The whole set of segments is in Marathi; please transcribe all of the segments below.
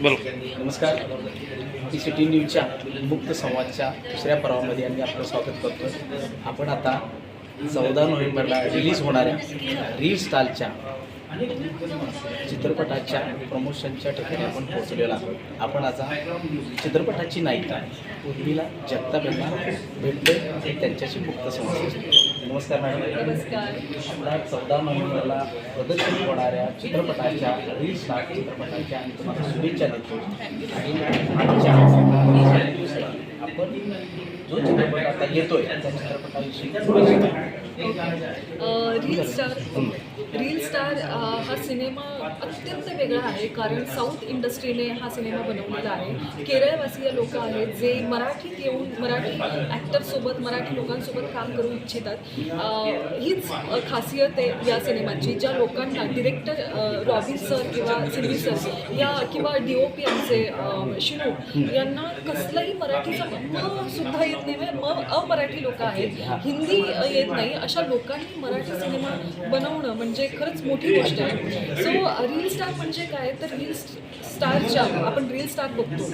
नमस्कार. टी सिटी न्यूजच्या मुक्त संवादच्या दुसऱ्या पर्वामध्ये आम्ही आपलं स्वागत करतो आपण आता चौदा नोव्हेंबरला रिलीज होणाऱ्या रील स्टालच्या चित्रपटाच्या प्रमोशनच्या ठिकाणी आपण पोहोचलेलो आहोत. आपण आता चित्रपटाची नायिका उर्मिला जगताप यांना भेटतोय त्यांच्याशी मुक्त संवाद साधतोय. नमस्कार मॅडम. नमस्कार. चौदा नोव्हेंबरला प्रदर्शन होणाऱ्या चित्रपटाच्या रील स्टार चित्रपटाच्या आणि तुम्हाला शुभेच्छा देतो. आणि आजच्या या दिवसाला आपण जो चित्रपट आता येतोय त्या चित्रपटाविषयी अ, रील स्टार हा सिनेमा अत्यंत वेगळा आहे कारण साऊथ इंडस्ट्रीने हा सिनेमा बनवलेला आहे. केरळवासीय लोक आहेत जे मराठीत येऊन मराठी ॲक्टरसोबत मराठी लोकांसोबत काम करू इच्छितात. हीच खासियत आहे या सिनेमाची ज्या लोकांना डिरेक्टर रॉबिन सर किंवा सिल्वी सर या किंवा डी ओ पी आमचे शिनू यांना कसलाही मराठीचा सुद्धा येत नाही म्हणजे अमराठी लोक आहेत. हिंदी येत नाही अशा लोकांनी मराठी सिनेमा बनवणं म्हणजे म्हणजे खरंच मोठी गोष्ट आहे. सो रील स्टार म्हणजे काय? तर रील स्टारच्या आपण रील स्टार बघतो.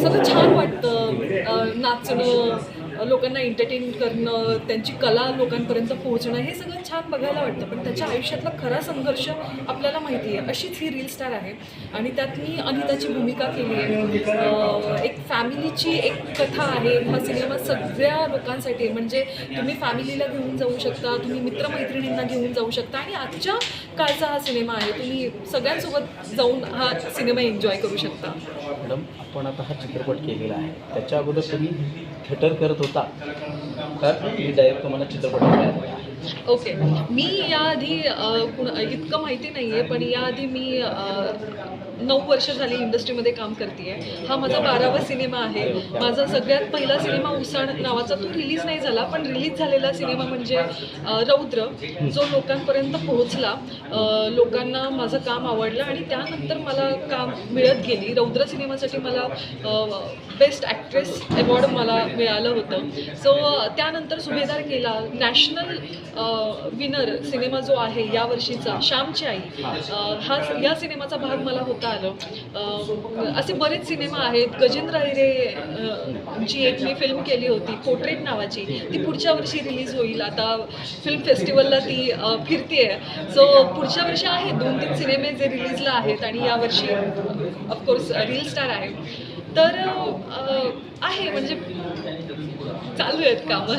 सगळं छान वाटतं. नाचणं लोकांना एंटरटेन करणं त्यांची कला लोकांपर्यंत पोहोचणं हे सगळं छान बघायला वाटतं. पण त्याच्या आयुष्यातला खरा संघर्ष आपल्याला माहिती आहे. अशीच ही रील स्टार आहे. आणि त्यात मी अनिताची भूमिका केली आहे. एक फॅमिलीची एक कथा आहे. हा सिनेमा सगळ्या लोकांसाठी आहे. म्हणजे तुम्ही फॅमिलीला घेऊन जाऊ शकता तुम्ही मित्रमैत्रिणींना घेऊन जाऊ शकता. आणि आजच्या काळचा हा सिनेमा आहे. तुम्ही सगळ्यांसोबत जाऊन हा सिनेमा एन्जॉय करू शकता. मॅडम आपण आता हा चित्रपट केलेला आहे. त्याच्या अगोदर तुम्ही थिएटर करत होता. तर मी डायरेक्ट तुम्हाला चित्रपट मिळाला ओके. मी याआधी कुण इतकं माहिती नाही आहे पण याआधी मी नऊ वर्ष झाली इंडस्ट्रीमध्ये काम करते हा माझा बारावा सिनेमा आहे. माझा सगळ्यात पहिला सिनेमा उसाण नावाचा तो रिलीज नाही झाला पण रिलीज झालेला सिनेमा म्हणजे रौद्र जो लोकांपर्यंत पोहोचला. लोकांना माझं काम आवडलं आणि त्यानंतर मला काम मिळत गेली. रौद्र सिनेमासाठी मला बेस्ट ॲक्ट्रेस अवॉर्ड मला मिळालं होतं. सो त्यानंतर सुभेदार केला. नॅशनल विनर सिनेमा जो आहे या वर्षीचा श्यामची आई. हा या सिनेमाचा भाग मला होता. आलं. असे बरेच सिनेमा आहेत. गजेंद्र हिरे अ, ची एक मी फिल्म केली होती पोर्ट्रेट नावाची. ती पुढच्या वर्षी रिलीज होईल. आता फिल्म फेस्टिवलला ती फिरते फिरतीये. सो पुढच्या वर्षी आहे दोन तीन सिनेमे जे रिलीजला आहेत आणि यावर्षी ऑफकोर्स रील स्टार आहे. तर आहे. म्हणजे चालू आहेत कामं.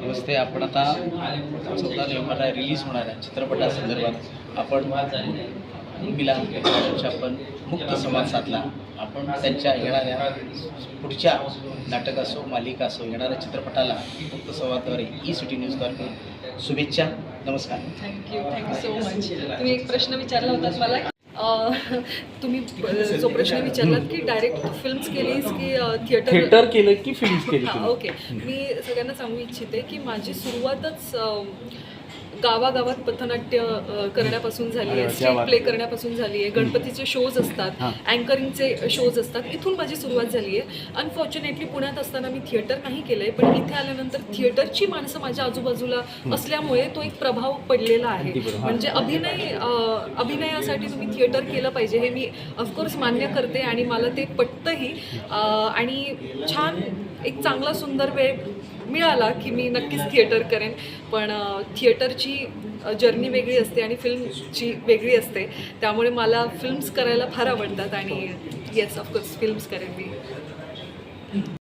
नमस्ते. आपण आता चौदा नोव्हेंबरला रिलीज होणार आहे. चित्रपटासंदर्भात आपण उर्मिला यांच्या आपण मुक्त संवाद साधला। आपण त्यांच्या येणाऱ्या पुढच्या नाटक असो मालिका असो येणाऱ्या चित्रपटाला मुक्त संवादाद्वारे ई सिटी न्यूजद्वारे शुभेच्छा नमस्कार. थँक्यू थँक्यू सो मच तुम्ही एक प्रश्न विचारला होतात मला तुम्ही जो प्रश्न विचारलात की डायरेक्ट फिल्म्स केलीस की थिएटर थिएटर केलं की फिल्म केली ओके मी सगळ्यांना सांगू इच्छिते की माझी सुरुवातच गावागावात पथनाट्य करण्यापासून झाली आहे स्ट्रीट प्ले करण्यापासून झाली आहे गणपतीचे शोज असतात. अँकरिंगचे शोज असतात इथून माझी सुरुवात झाली आहे. अनफॉर्च्युनेटली पुण्यात असताना मी थिएटर नाही केलं आहे पण इथे आल्यानंतर थिएटरची माणसं माझ्या आजूबाजूला असल्यामुळे तो एक प्रभाव पडलेला आहे. म्हणजे अभिनय अभिनयासाठी तुम्ही थिएटर केलं पाहिजे हे मी ऑफकोर्स मान्य करते आणि मला ते पटतंही. आणि छान एक चांगला सुंदर वेळ मिळाला की मी नक्कीच थिएटर करेन. पण थिएटरची जर्नी वेगळी असते आणि फिल्मची वेगळी असते. त्यामुळे मला फिल्म्स करायला फार आवडतात आणि येस ऑफकोर्स फिल्म्स करेन मी.